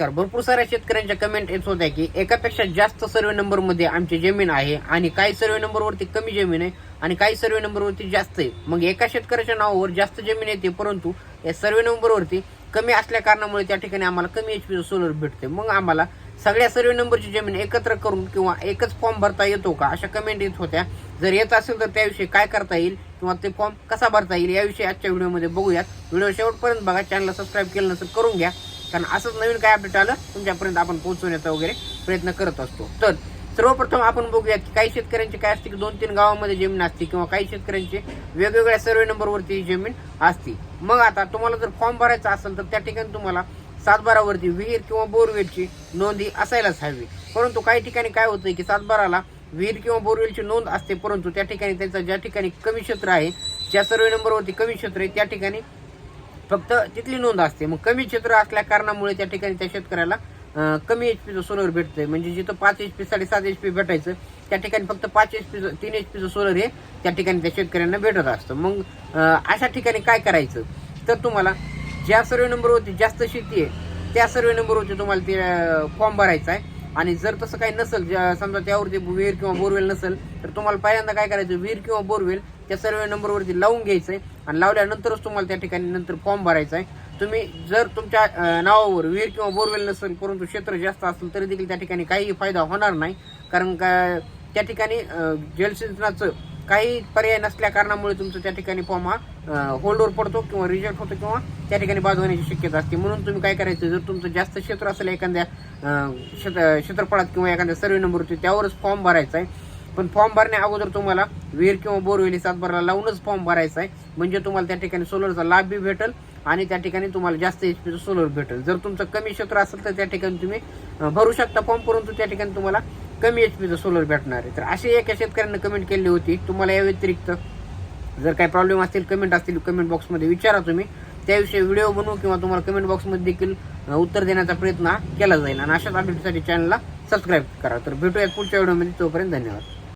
नमस्कार. भरपूर साऱ्या शेतकऱ्यांच्या कमेंट येत होत्या की एकापेक्षा जास्त सर्वे नंबरमध्ये आमची जमीन आहे आणि काही सर्वे नंबर वरती कमी जमीन आहे आणि काही सर्वे नंबर वरती जास्त आहे. मग एका शेतकऱ्याच्या नावावर जास्त जमीन येते परंतु या सर्वे नंबर वरती कमी असल्या कारणामुळे त्या ठिकाणी आम्हाला कमी एच पीचं सोलर भेटते. मग आम्हाला सगळ्या सर्वे नंबरची जमीन एकत्र करून किंवा एकच फॉर्म भरता येतो का अशा कमेंट येत होत्या. जर येत असेल तर त्याविषयी काय करता येईल किंवा ते फॉर्म कसा भरता येईल याविषयी आजच्या व्हिडिओमध्ये बघूयात. व्हिडिओ शेवटपर्यंत बघा. चॅनलला सबस्क्राईब केलं नसेल करून घ्या. कारण असंच नवीन काय अपडेट आलं तुमच्यापर्यंत आपण पोहोचवण्याचा वगैरे प्रयत्न करत असतो. तर सर्वप्रथम आपण बघूया की काही शेतकऱ्यांची काय असते की दोन तीन गावामध्ये जमीन असते किंवा काही शेतकऱ्यांचे वेगवेगळ्या सर्वे नंबरवरती जमीन असते. मग आता तुम्हाला जर फॉर्म भरायचा असेल तर त्या ठिकाणी तुम्हाला सातबारावरती विहीर किंवा बोरवेलची नोंदी असायलाच हवी. परंतु काही ठिकाणी काय होतं की सातबाराला विहीर किंवा बोरवेलची नोंद असते परंतु त्या ठिकाणी त्यांचा ज्या ठिकाणी कमी क्षेत्र आहे ज्या सर्वे नंबरवरती कमी क्षेत्र आहे त्या ठिकाणी फक्त तिथली नोंद असते. मग कमी क्षेत्र असल्या कारणामुळे त्या ठिकाणी त्या शेतकऱ्याला कमी एच पीचं सोलर भेटतंय. म्हणजे जिथं पाच एच पी साडेसात एच पी भेटायचं त्या ठिकाणी फक्त पाच एच पीचं तीन एच पीचं सोलर हे त्या ठिकाणी त्या शेतकऱ्यांना भेटत असतं. मग अशा ठिकाणी काय करायचं? तर तुम्हाला ज्या सर्वे नंबरवरती जास्त शेती आहे त्या सर्वे नंबरवरती तुम्हाला ते फॉर्म भरायचा आहे. आणि जर तसं काही नसेल समजा त्यावरती विहीर किंवा बोरवेल नसेल तर तुम्हाला पहिल्यांदा काय करायचं? विहीर किंवा बोरवेल त्या सर्व नंबरवरती लावून घ्यायचं आहे आणि लावल्यानंतरच तुम्हाला त्या ठिकाणी नंतर फॉर्म भरायचा आहे तुम्ही जर तुमच्या नावावर विहीर किंवा बोरवेल नसेल परंतु क्षेत्र जास्त असेल तरी देखील त्या ठिकाणी काहीही फायदा होणार नाही. कारण का त्या ठिकाणी जलसिंचनाचं काही पर्याय नसल्या कारणामुळे तुमचं त्या ठिकाणी फॉर्म हा होल्डवर पडतो किंवा रिजेक्ट होतो किंवा त्या ठिकाणी बाद होण्याची शक्यता असते. म्हणून तुम्ही काय करायचं जर तुमचं जास्त क्षेत्र असेल एखाद्या क्षेत्र क्षेत्रफळात किंवा एखाद्या सर्वे नंबरवरती त्यावरच फॉर्म भरायचा आहे पण फॉर्म भरण्या अगोदर तुम्हाला विहीर किंवा बोरवेली सातबाराला लावूनच फॉर्म भरायचा आहे. म्हणजे तुम्हाला त्या ठिकाणी सोलरचा लाभ बी भेटेल आणि त्या ठिकाणी तुम्हाला जास्त एच पीचं सोलर भेटेल. जर तुमचं कमी क्षेत्र असेल तर त्या ठिकाणी तुम्ही भरू शकता फॉर्म परंतु त्या ठिकाणी तुम्हाला कमी एच पीचं सोलर भेटणार आहे. तर अशी एका शेतकऱ्यांना कमेंट केली होती. तुम्हाला या व्यतिरिक्त जर काही प्रॉब्लेम असतील कमेंट असतील कमेंट बॉक्समध्ये विचारा तुम्ही. त्याविषयी व्हिडिओ बनवू किंवा तुम्हाला कमेंट बॉक्समध्ये देखील उत्तर देण्याचा प्रयत्न केला जाईल. आणि अशाच अपडेटसाठी चॅनलला सबस्क्राईब करा. तर भेटूयात पुढच्या व्हिडिओमध्ये तोपर्यंत धन्यवाद.